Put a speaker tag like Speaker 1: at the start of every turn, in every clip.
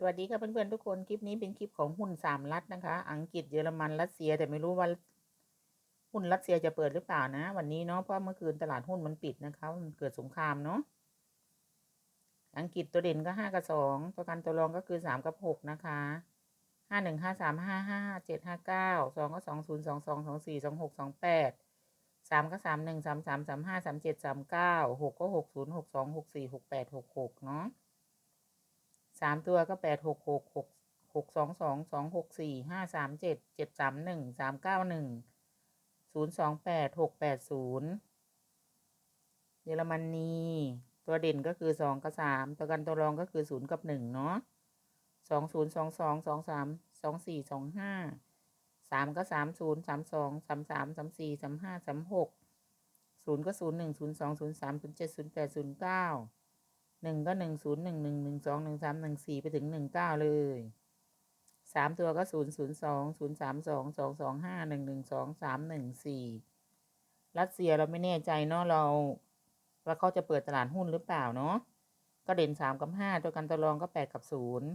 Speaker 1: สวัสดีค่ะเพื่อนๆทุกคนคลิปนี้เป็นคลิปของหุ้นสามรัฐนะคะ อังกฤษเยอรมันรัสเซียแต่ไม่รู้ว่าหุ้นรัสเซียจะเปิดหรือเปล่านะ วันนี้เนาะเพราะเมื่อคืนตลาดหุ้นมันปิดนะคะมันเกิดสงครามเนาะอังกฤษตัวเด่นก็ห้ากับสองตัวกันตัวรองก็คือสามกับหกนะคะห้าหนึ่งห้าสามห้าห้าเจ็ดห้าเก้าสองก็สองศูนย์สองสองสองสี่สองหกสองแปดสามก็สามหนึ่งสามสามสามห้าสามเจ็ดสามเก้าหกก็หกศูนย์หกสองหกสี่หกแปดหกหกเนาะ สามตัวก็แปดหกหกหกหกสองสองสองหกสี่ห้าสามเจ็ดเจ็ดสามหนึ่งสามเก้าหนึ่งศูนย์สองแปดหกแปดศูนย์เยอรมนีตัวเด่นก็คือสองกับสามตัวกันตัวรองก็คือศูนย์กับหนึ่งเนาะสองศูนย์สองสองสองสามสองสี่สองห้าสามก็สามศูนย์สามสองสามสามสามสี่สามห้าสามหกศูนย์ก็ศูนย์หนึ่งศูนย์สองศูนย์สามศูนย์เจ็ดศูนย์แปดศูนย์เก้า หนึ่งก็หนึ่งศูนย์หนึ่งหนึ่งหนึ่งสองหนึ่งสามหนึ่งสี่ไปถึงหนึ่งเก้าเลยสามตัวก็ศูนย์ศูนย์สองศูนย์สามสองสองสองห้าหนึ่งหนึ่งสองสามหนึ่งสี่รัสเซียเราไม่แน่ใจเนาะเราว่าเขาจะเปิดตลาดหุ้นหรือเปล่าเนาะก็เด่นสามกับห้าตัวกันตัวรองก็แปดกับศูนย์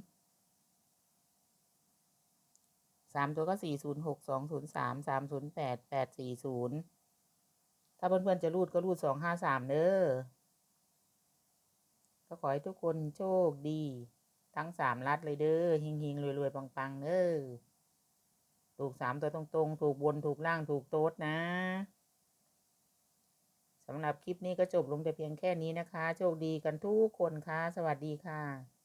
Speaker 1: สามตัวก็สี่ศูนย์หกสองศูนย์สามสามศูนย์แปดแปดสี่ศูนย์ถ้าเพื่อนๆจะรูดก็รูดสองห้าสามเด้อ ก็ขอให้ทุกคนโชคดี ทั้งสามรัดเลยเด้อเฮงเฮงรวยรวยปังปังเด้อถูกสามตัวตรงๆ ถูกบนถูกล่างถูกโต๊ดนะสำหรับคลิปนี้ก็จบลงแต่เพียงแค่นี้นะคะ โชคดีกันทุกคนค่ะ สวัสดีค่ะ